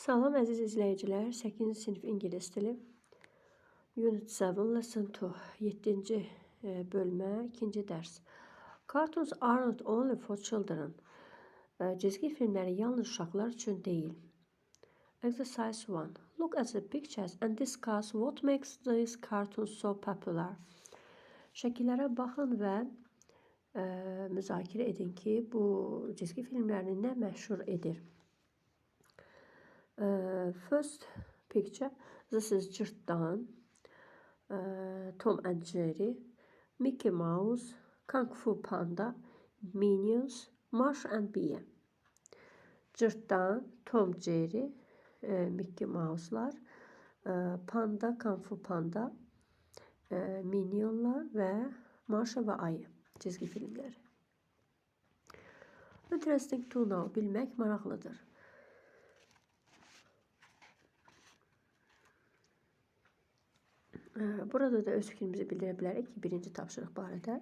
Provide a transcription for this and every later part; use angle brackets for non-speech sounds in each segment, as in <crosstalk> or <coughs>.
Salam əziz izləyicilər, 8-ci sinif ingilis dili. Unit 7, Lesson 2, 7-ci e, bölmə, 2-ci dərs. Cartoons aren't only for children. E, cizgi filmləri yalnız uşaqlar üçün deyil. Exercise 1. Look at the pictures and discuss what makes these cartoons so popular. Şəkillərə baxın və ə, e, müzakirə edin ki, bu cizgi filmlərini nə məşhur edir. Uh, first picture, this is Cırtdan, uh, Tom and Jerry, Mickey Mouse, Kung Fu Panda, Minions, Marsh and Bee. Cırtdan, Tom, Jerry, uh, Mickey Mouse'lar, uh, Panda, Kung Fu Panda, uh, Minionlar ve Marsha ve Ayı çizgi filmleri. Interesting to know, bilmek maraqlıdır. Burada da öz fikrimizi bildirə bilərik ki, birinci tapşırıq barədə.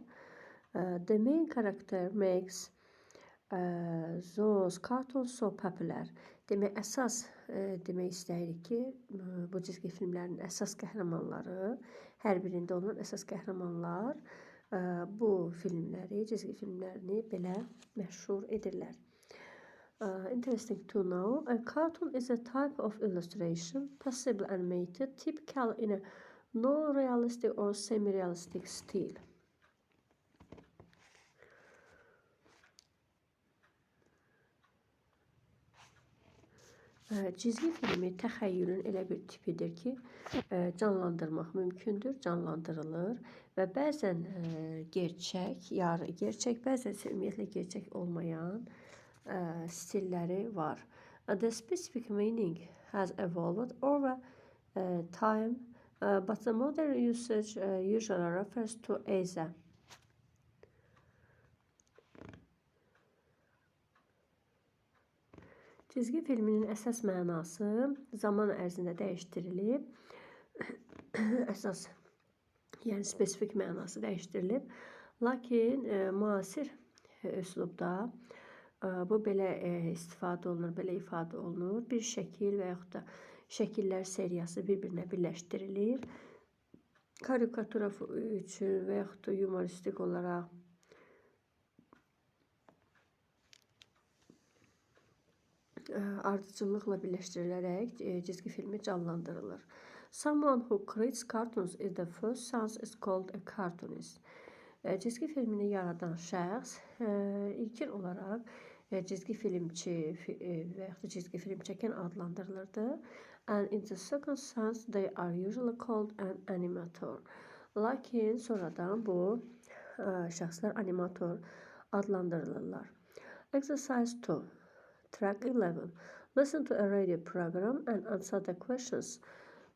The main character makes those cartoons so popular. Demək, əsas demək istəyirik ki, bu cizgi filmlərin əsas qəhrəmanları, hər birində olan əsas qəhrəmanlar bu filmləri, cizgi filmlərini belə məşhur edirlər. Uh, interesting to know, a cartoon is a type of illustration, possibly animated, typical in a non-realistic or semi-realistic stil. Çizgi filmi təxəyyülün elə bir tipidir ki, canlandırmaq mümkündür, canlandırılır və bəzən gerçək, yarı gerçək, bəzən ümumiyyətlə gerçək olmayan stilləri var. The specific meaning has evolved over time Uh, but the modern usage uh, usually refers to Aza. Çizgi filminin əsas mənası zaman ərzində dəyişdirilib. <coughs> əsas, yəni spesifik mənası dəyişdirilib. Lakin e, müasir üslubda e, bu belə e, istifadə olunur, belə ifadə olunur. Bir şəkil və yaxud da şəkillər seriyası bir-birinə birləşdirilir. Karikatura üçün və yaxud da yumoristik olaraq ardıcıllıqla birləşdirilərək cizgi filmi canlandırılır. Someone who creates cartoons is the first sense is called a cartoonist. Cizgi filmini yaradan şəxs ilkin olaraq cizgi filmçi və yaxud da cizgi film çəkən adlandırılırdı. And in the second sense they are usually called an animator. Lakin sonradan bu şəxslər animator adlandırılırlar. Exercise 2. Track 11. Listen to a radio program and answer the questions.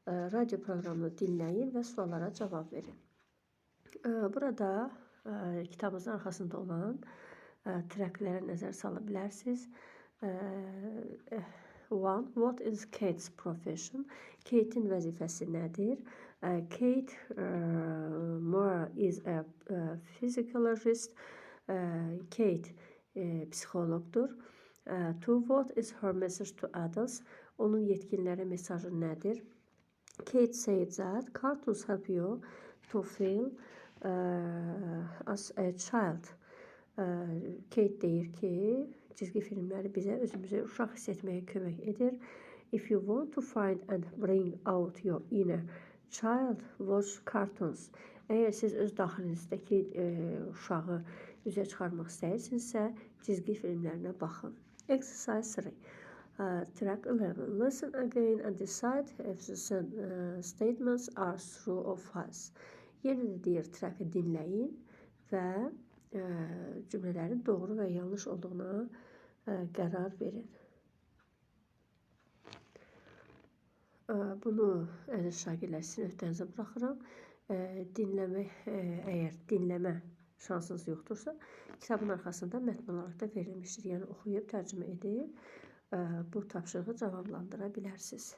Radio proqramını dinləyin və suallara cavab verin. Burada kitabımızın arxasında olan treklərə nəzər sala bilərsiniz. One, what is Kate's profession? Kate'in vəzifəsi nədir? Kate uh, Moore is a, a physicalist. Uh, Kate e, psixoloqdur. Uh, to what is her message to adults? Onun yetkinlərə mesajı nədir? Kate said that cartoons help you to feel uh, as a child. Kate deyir ki, çizgi filmləri bizə özümüzü uşaq hiss etməyə kömək edir. If you want to find and bring out your inner child, watch cartoons. Əgər siz öz daxilinizdəki e, uşağı üzə çıxarmaq istəyirsinizsə, cizgi filmlərinə baxın. Exercise 3. Uh, track 11. Listen again and decide if the uh, statements are true or false. Yenə də deyir, trackı dinləyin və cümlələrin doğru və yanlış olduğuna qərar verin. Bunu əziz şagirdlər sizin öhdənizə buraxıram. Dinləmək, əgər dinləmə şansınız yoxdursa, kitabın arxasında mətn olaraq da verilmişdir. Yəni oxuyub tərcümə edib bu tapşırığı cavablandıra bilərsiniz.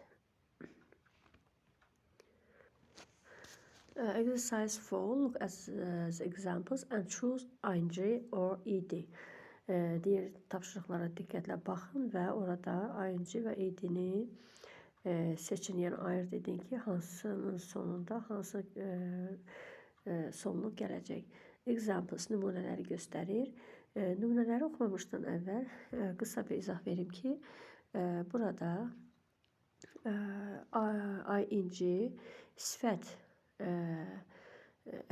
Uh, exercise 4, look at the examples and choose ing or ed. E, diğer tapşırıqlara diqqətlə baxın və orada ING və id-ni e, seçin. Yəni ayır dedin ki, hansının sonunda hansı e, e, sonluq gələcək. Examples nümunələri göstərir. E, nümunələri oxumamışdan əvvəl e, qısa bir izah verim ki, e, burada e, ing sifət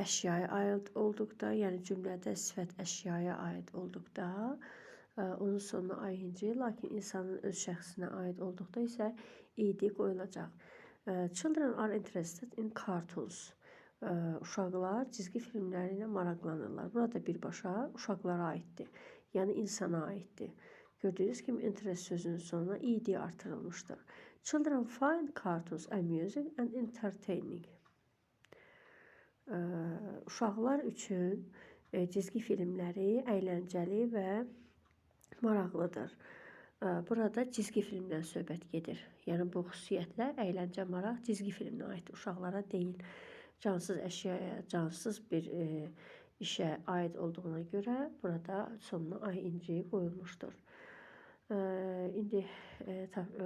əşyaya aid olduqda, yəni cümlədə sifət əşyaya aid olduqda, onun sonuna ing, lakin insanın öz şəxsinə aid olduqda isə id qoyulacaq. Children are interested in cartoons. Uşaqlar cizgi filmləri ilə maraqlanırlar. Burada birbaşa uşaqlara aiddir, yəni insana aiddir. Gördüyünüz kimi interest sözünün sonuna id artırılmışdır. Children find cartoons amusing and entertaining uşaqlar üçün cizgi filmləri əyləncəli və maraqlıdır. Burada cizgi filmdən söhbət gedir. Yəni bu xüsusiyyətlə əyləncə, maraq cizgi filminə aid uşaqlara deyil. Cansız əşyaya, cansız bir e, işə aid olduğuna görə burada sonuna ing qoyulmuşdur. E, indi e,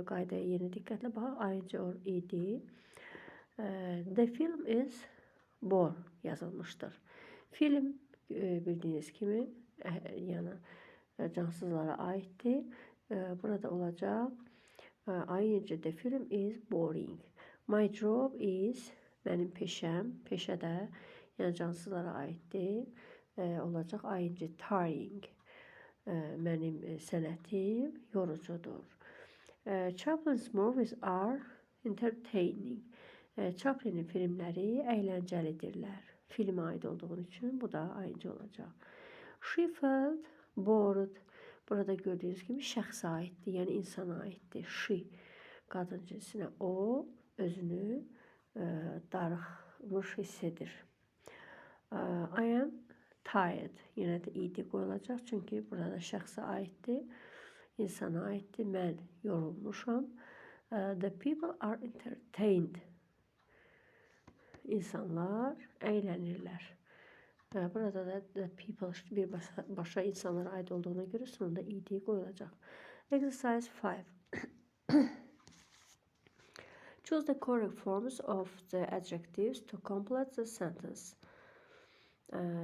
qaydaya yeni diqqətlə baxaq. ing or id. E, the film is Bor yazılmıştır. Film e, bildiğiniz gibi yani e, cansızlara aittir. E, burada olacak. ING film is boring. My job is benim peşem. Peşə də yəni cansızlara aiddir. Olacaq ING tiring. Mənim sənətim yorucudur. Chaplin's movies are entertaining. Chaplin'in filmləri əyləncəlidirlər. Filmə aid olduğu üçün bu da ayıncı olacaq. She felt bored. Burada gördüyünüz kimi şəxsə aiddir, yəni insana aiddir. She qadın cinsinə o özünü ə, darıxmış hiss edir. Ə, I am tired. Yenə də id qoyulacaq çünki burada şəxsə aiddir, insana aiddir. Mən yorulmuşam. Uh, the people are entertained insanlar eğlenirler. Burada da the people bir başa, insanlara ait olduğuna göre sonunda id koyulacak. Exercise 5. <coughs> Choose the correct forms of the adjectives to complete the sentence.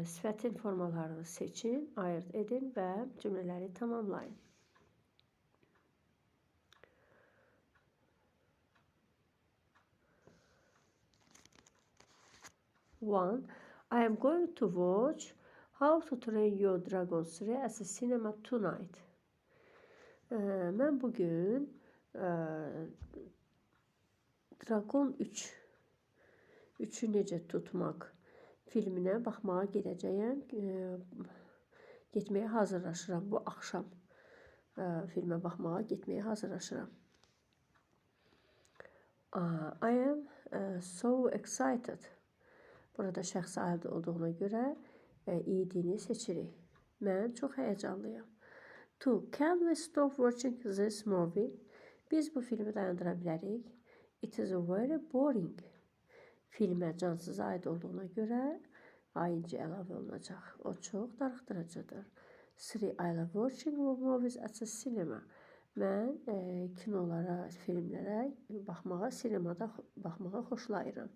Sifətin formalarını seçin, ayırt edin və cümlələri tamamlayın. 1. I am going to watch How to Train Your Dragon 3 as a cinema tonight. Ee, mən bugün e, Dragon 3 3-ü necə tutmaq filminə baxmağa gedəcəyəm. E, getməyə hazırlaşıram bu axşam. E, filmə baxmağa getməyə hazırlaşıram. Uh, I am uh, so excited. Burada şəxs aid olduğuna görə e, idini seçirik. Mən çox həyəcanlıyam. To, can we stop watching this movie? Biz bu filmi dayandıra bilərik. It is very boring. Filmə cansız aid olduğuna görə ayıncı əlavə olunacaq. O çox darıxdırıcıdır. Three, I love watching movies at the cinema. Mən e, kinolara, filmlərə baxmağa, sinemada baxmağa xoşlayıram.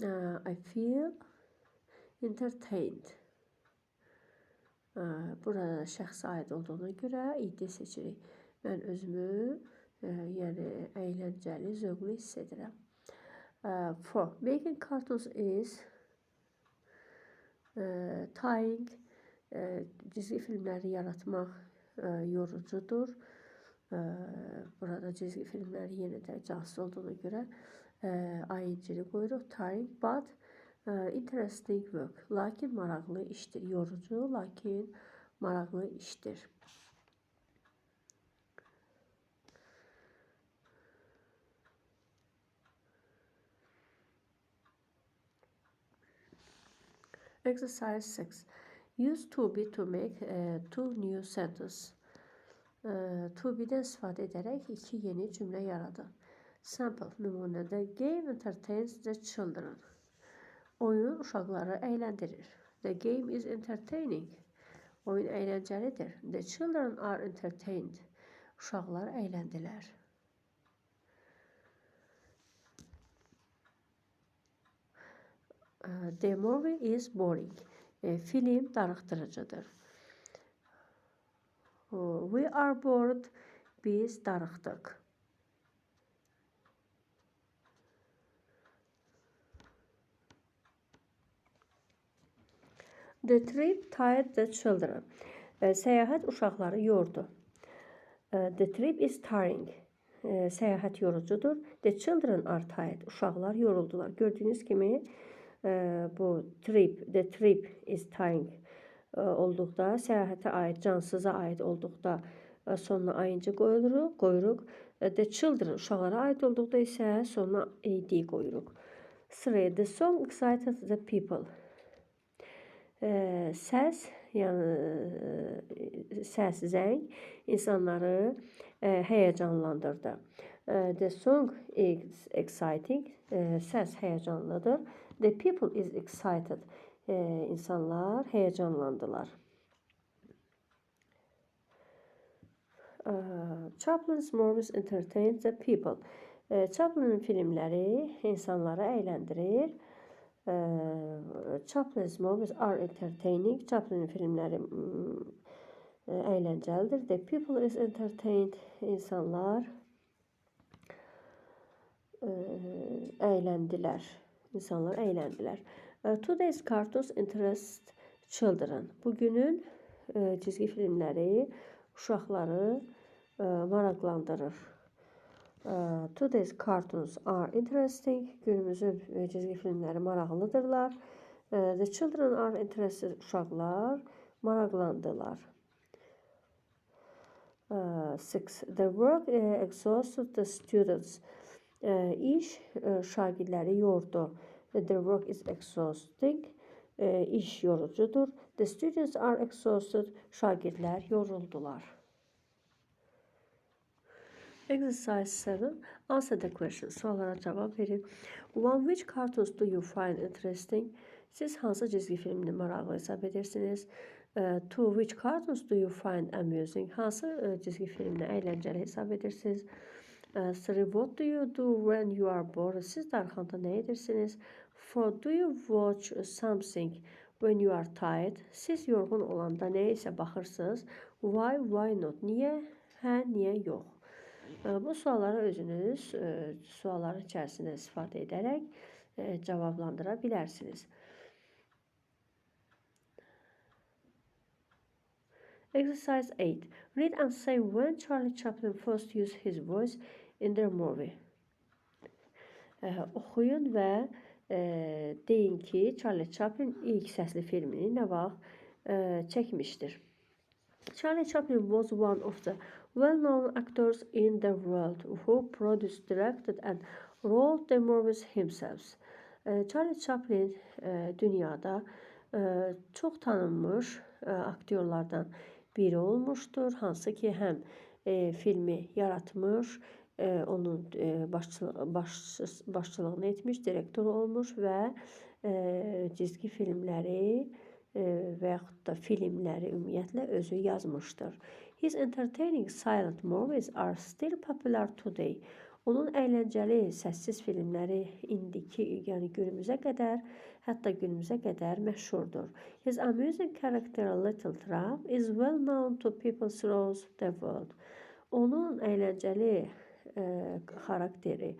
Uh, I feel entertained. Uh, burada şəxsə aid olduğuna görə id seçirik. Mən özümü e, yəni əyləncəli, zövqlü hiss edirəm. Uh, for making cartoons is uh, tying cizgi filmləri yaratmaq yorucudur. Burada cizgi filmləri yenə də cansız olduğuna görə ING-ni qoyuruq. Tiring but interesting work. Lakin maraqlı işdir. Yorucu, lakin maraqlı işdir. Exercise 6. Use to be to make uh, two new sentences. Uh, to be'dən istifadə edərək iki yeni cümlə yaradın. Sample nümunədə game entertains the children. Oyun uşaqları əyləndirir. The game is entertaining. Oyun əyləncəlidir. The children are entertained. Uşaqlar əyləndilər. The movie is boring. E, film darıxdırıcıdır. We are bored. Biz darıxdıq. The trip tired the children. Səyahət uşaqları yordu. The trip is tiring. Səyahət yorucudur. The children are tired. Uşaqlar yoruldular. Gördüyünüz kimi bu trip, the trip is tiring olduqda, səyahətə aid, cansıza aid olduqda sonuna ayıncı qoyuruq. E, The children uşaqlara aid olduqda isə sonuna AD qoyuruq. Three, the song excited the people. Səs, yəni səs, zəng insanları həyəcanlandırdı. The song is exciting. Səs həyəcanlıdır. The people is excited. İnsanlar həyəcanlandılar. Chaplin's movies entertain the people. Chaplin'in filmləri insanları əyləndirir. Chaplin's movies are entertaining. Chaplin'in filmləri əyləncəlidir. The people is entertained. İnsanlar əyləndilər. İnsanlar əyləndilər. Today's cartoons interest children. Bugünün e, çizgi filmləri uşaqları e, maraqlandırır. E, Today's cartoons are interesting. Günümüzün e, çizgi filmləri maraqlıdırlar. E, The children are interested. Uşaqlar maraqlandılar. Uh, six. The work uh, exhausted the students. Uh, iş uh, şagirdləri yordu. The work is exhausting. Uh, iş yorucudur. The students are exhausted. Şagirdlər yoruldular. Exercise 7. Answer the question. Suallara cavab verin. One, which cartoons do you find interesting? Siz hansı cizgi filmini maraqlı hesab edirsiniz? Uh, two, which cartoons do you find amusing? Hansı uh, cizgi filmini əyləncəli hesab edirsiniz? Uh, three, what do you do when you are bored? Siz darıxanda nə edirsiniz? Four, do you watch something when you are tired? Siz yorğun olanda nəyə isə baxırsınız? Why, why not? Niyə? Hə, niyə yox? Bu sualları özünüz uh, sualların içərisində istifadə edərək uh, cavablandıra bilərsiniz. Exercise 8. Read and say when Charlie Chaplin first used his voice in their movie. Oxuyun və ə, deyin ki, Charlie Chaplin ilk səsli filmini nə vaxt çəkmişdir. Charlie Chaplin was one of the well-known actors in the world who produced, directed and wrote the movies himself. Ə, Charlie Chaplin ə, dünyada ə, çox tanınmış aktyorlardan biri olmuşdur, hansı ki həm e, filmi yaratmış, e, onun e, başçı, baş, başçılığını etmiş, direktor olmuş və cizgi filmləri və yaxud da filmləri ümumiyyətlə özü yazmışdır. His entertaining silent movies are still popular today. Onun əyləncəli səssiz filmləri indiki, yəni günümüzə qədər, hətta günümüzə qədər məşhurdur. His amusing character Little Trump is well known to people throughout the world. Onun əyləncəli ə, xarakteri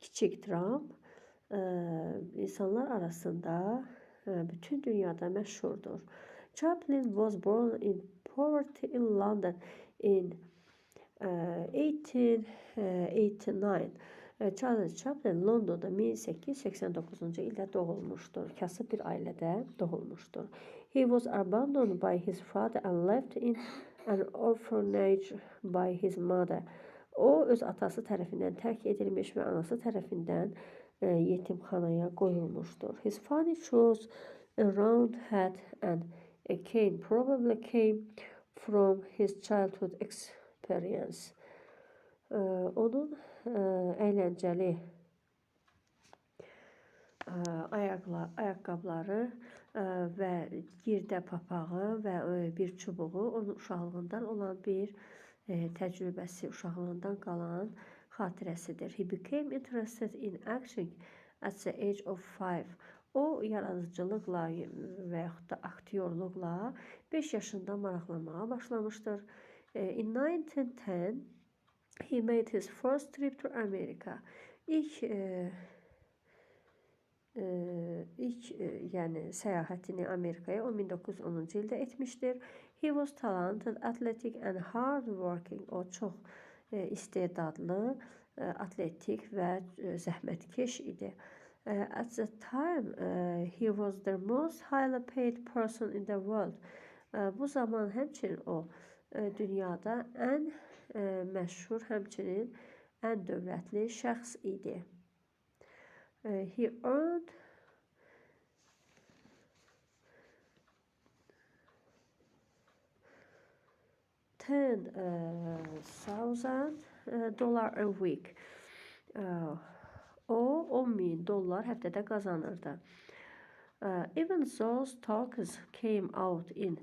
Kiçik Trump ə, insanlar arasında ə, bütün dünyada məşhurdur. Chaplin was born in poverty in London in 1889 Charles Chaplin Londonda 1889-cu ildə doğulmuşdur. Kasıb bir ailədə doğulmuşdur. He was abandoned by his father and left in an orphanage by his mother. O öz atası tərəfindən tərk edilmiş və anası tərəfindən yetimxanaya qoyulmuşdur. His funny shows a round hat and a cane probably came from his childhood experience experience. Ə, onun ə, əyləncəli ə, ayaqla, ayaqqabıları və girdə papağı və bir çubuğu onun uşaqlığından olan bir təcrübəsi, uşaqlığından qalan xatirəsidir. He became interested in acting at the age of five. O yaradıcılıqla və yaxud da aktyorluqla 5 yaşında maraqlanmağa başlamışdır. In 1910 he made his first trip to America. İlk e, e, ilk e, yəni səyahətini Amerikaya o 1910-cu ildə etmişdir. He was talented, athletic and hard working. O çox e, istedadlı, e, atletik və e, zəhmətkeş idi. Uh, at the time, uh, he was the most highly paid person in the world. Uh, bu zaman həmçinin o dünyada ən məşhur, həmçinin ən dövlətli şəxs idi. He earned ten thousand dollar a week. Uh, O 10 min dollar həftədə qazanırdı. Even those talks came out in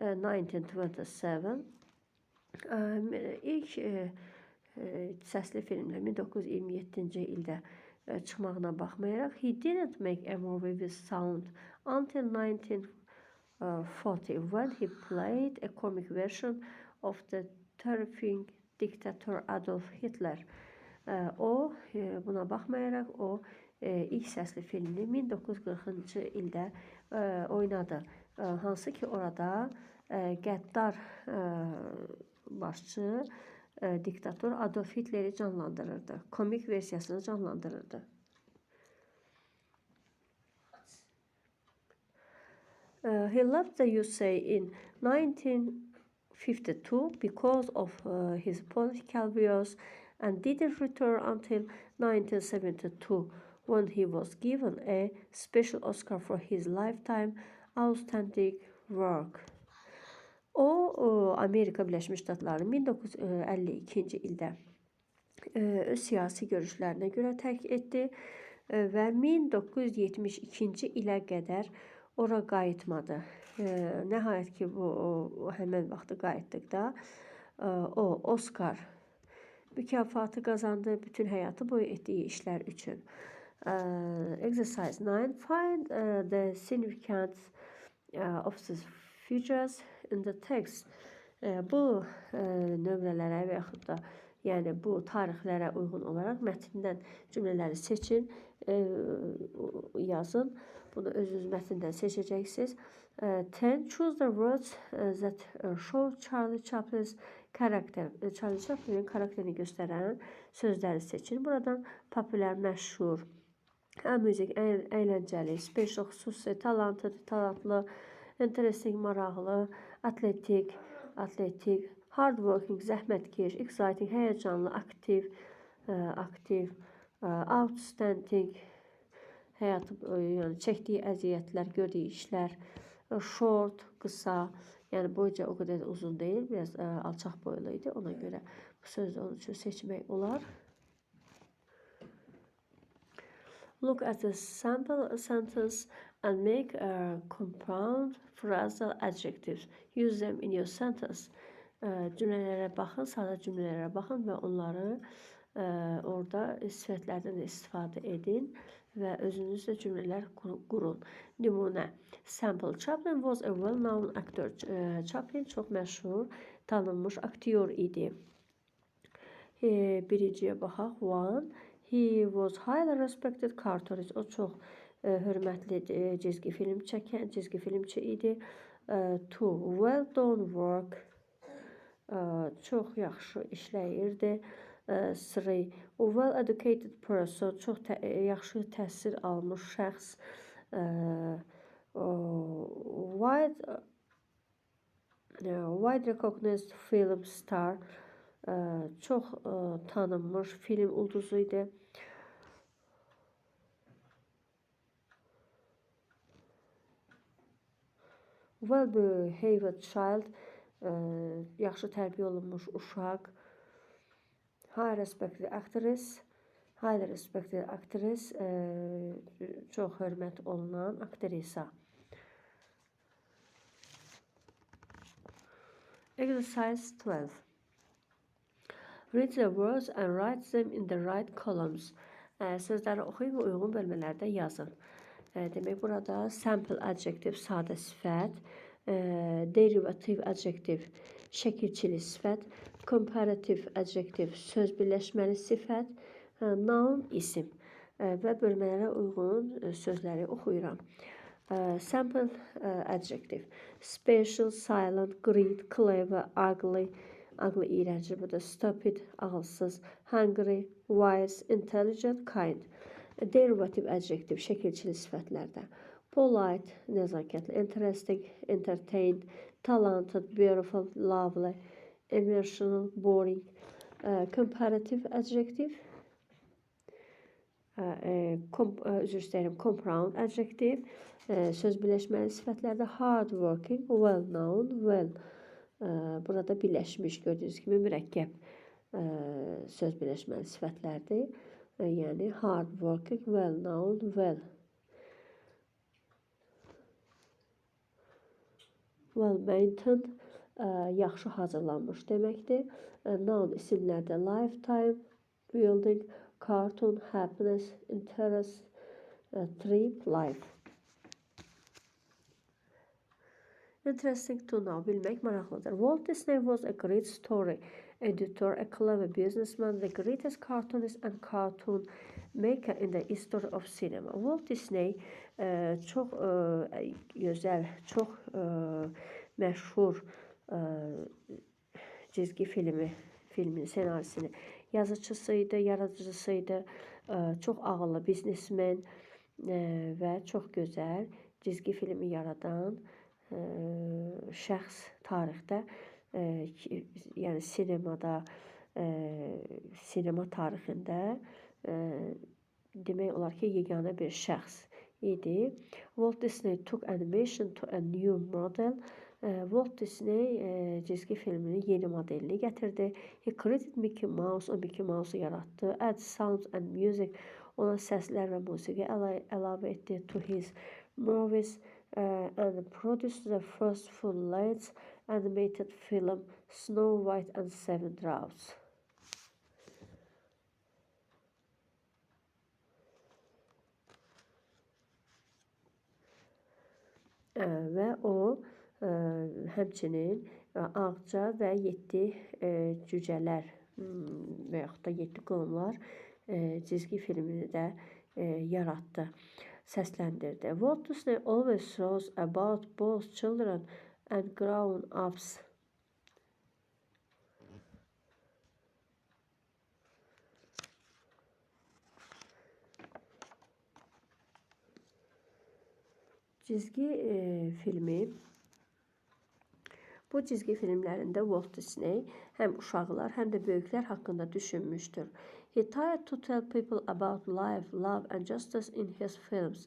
1927. İlk səsli filmlər 1927-ci ildə çıxmağına baxmayaraq, he didn't make a movie with sound until 1940 when he played a comic version of the terrifying dictator Adolf Hitler. O buna baxmayaraq o ilk səsli filmini 1940-cı ildə oynadı. Hansı ki orada qəddar başçı diktator Adolf Hitleri canlandırırdı. Komik versiyasını canlandırırdı. Uh, he left the USA in 1952 because of uh, his political views and didn't return until 1972 when he was given a special Oscar for his lifetime outstanding work. O, Amerika Birləşmiş Ştatlarını 1952-ci ildə öz siyasi görüşlərinə görə tərk etdi və 1972-ci ilə qədər ora qayıtmadı. Nəhayət ki, bu həmin vaxtı qayıtdıqda o Oscar mükafatı qazandı bütün həyatı boyu etdiyi işlər üçün. Uh, exercise 9. Find uh, the significance uh, of the features in the text. Uh, bu uh, nömrələrə və yaxud da yəni bu tarixlərə uyğun olaraq mətndən cümlələri seçin, uh, yazın. Bunu özünüz mətndən seçəcəksiniz. 10. Choose the words that show Charlie Chaplin's karakter, Charlie Chaplin'in karakterini göstərən sözləri seçin. Buradan popülər, məşhur, müzik, əyləncəli, special, xüsusi, talented, talantlı, interesting, maraqlı, atletik, atletik, hard working, zəhmətkeş, exciting, həyəcanlı, aktiv, aktiv, outstanding, həyatı, yəni çəkdiyi əziyyətlər, gördüyü işlər, short, qısa, Yəni boyca o qədər də uzun deyil, biraz ə, alçaq boylu idi. Ona görə bu sözü onun üçün seçmək olar. Look at the sample sentence and make a compound phrasal adjectives. Use them in your sentence. Ə, cümlələrə baxın, sadə cümlələrə baxın və onları ə, orada sifətlərdən istifadə edin və özünüzlə cümlələr qurun. Nümunə. Sample. Chaplin was a well-known actor. Chaplin çox məşhur, tanınmış aktyor idi. Birinciyə baxaq. One. He was highly respected cartoonist. O çox hörmətli cizgi film çəkən, cizgi filmçi idi. Two. Well done work. Çox yaxşı işləyirdi. Three. Well educated person, çox tə yaxşı təhsil almış şəxs. Wide wide recognized film star, çox tanınmış film ulduzu idi. Well behaved child, yaxşı tərbiyə olunmuş uşaq. Hi respected actress. Highly respected actress, ə, çox hörmət olunan aktrisa. Exercise 12. Read the words and write them in the right columns. Ə, sözləri oxuyun və uyğun bölmələrdə yazın. Ə, demək burada sample adjektiv sadə sifət, ə, derivativ adjektiv şəkilçili sifət, comparative adjektiv söz birləşməli sifət, ə, noun isim ə, və bölmələrə uyğun ə, sözləri oxuyuram. Sample adjective special, silent, great, clever, ugly, ugly iğrənci, bu da stupid, ağılsız, hungry, wise, intelligent, kind. Derivative adjective şəkilçili sifətlərdə. Polite, nəzakətli, interesting, entertained, talented, beautiful, lovely, emotional, boring. Comparative adjective kom, üzr istəyirəm, compound adjective söz birləşməli sifətlərdə hard working, well known, well burada birləşmiş gördüyünüz kimi mürəkkəb söz birləşməli sifətlərdir. Yəni hard working, well known, well well maintained yaxşı hazırlanmış deməkdir. Noun isimlərdə lifetime, building, cartoon, happiness, interest, trip, life. Interesting to know, bilmək maraqlıdır. Walt Disney was a great story editor, a clever businessman, the greatest cartoonist and cartoon maker in the history of cinema. Walt Disney e, çox e, gözəl, çox e, məşhur e, cizgi filmi, filmin senarisini yazıcısıydı, yaradıcısıydı. E, çox ağıllı biznesmen e, və çox gözəl cizgi filmi yaradan şəxs tarixdə yəni sinemada sinema tarixində demək olar ki, yeganə bir şəxs idi. Walt Disney took animation to a new model. Walt Disney cizgi filminin yeni modelini gətirdi. He created Mickey Mouse, o Mickey Mouse-u yaratdı. Add sounds and music, ona səslər və musiqi əlavə etdi. To his movies, uh, and produced the first full-length animated film Snow White and Seven Dwarfs. və o ə, həmçinin ə, Ağca və 7 ə, cücələr və yaxud da 7 qolumlar ə, cizgi filmini də ə, yaratdı səsləndirdi. Walt Disney always shows about both children and grown-ups. Çizgi e, filmi Bu çizgi filmlərində Walt Disney həm uşaqlar, həm də böyüklər haqqında düşünmüşdür. He tried to tell people about life, love and justice in his films.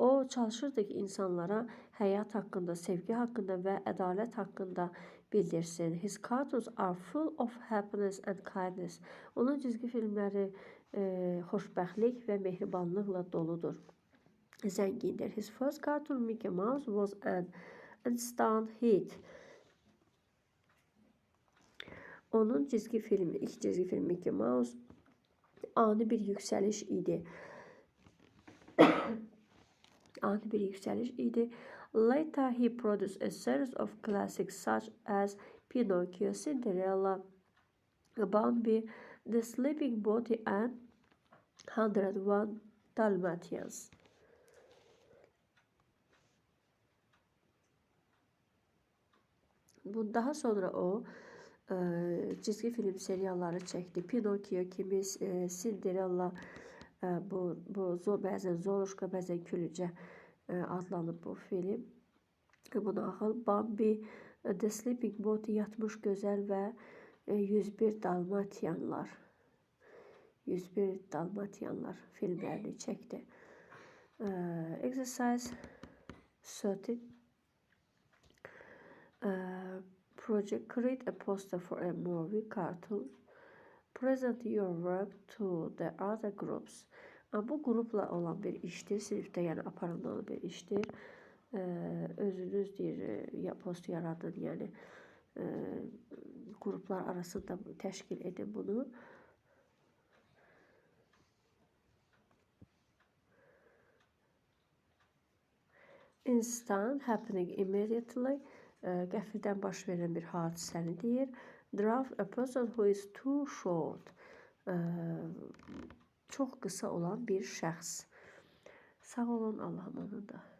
O çalışırdı ki, insanlara həyat haqqında, sevgi haqqında və ədalət haqqında bildirsin. His cartoons are full of happiness and kindness. Onun cizgi filmləri e, xoşbəxtlik və mehribanlıqla doludur. Zəngindir. His first cartoon Mickey Mouse was an instant hit. Onun çizgi filmi, ilk çizgi film Mickey Mouse ani bir yükseliş idi. Ani bir yükseliş idi. Later he produced a series of classics such as Pinocchio, Cinderella, Bambi, The Sleeping Beauty and 101 Dalmatians. Bu daha sonra o çizgi film serialları çəkdi. Pinokio kimi, Cinderella, bu, bu bəzən Zoluşka, bəzən Külücə adlanıb bu film. Qınaxıl, Bambi, The Sleeping Beauty, Yatmış Gözəl və 101 Dalmatiyanlar. 101 Dalmatiyanlar filmlərini çəkdi. Exercise 30 project, create a poster for a movie cartoon. Present your work to the other groups. Bu qrupla olan bir işdir, sinifdə yəni aparılan bir işdir. Özünüz deyir, ya post yaradın, yəni qruplar arasında təşkil edin bunu. Instant, happening immediately, qəfildən baş verən bir hadisəni deyir. Draft, a person who is too short, e, çox qısa olan bir şəxs. Sağ olun, Allah amanında.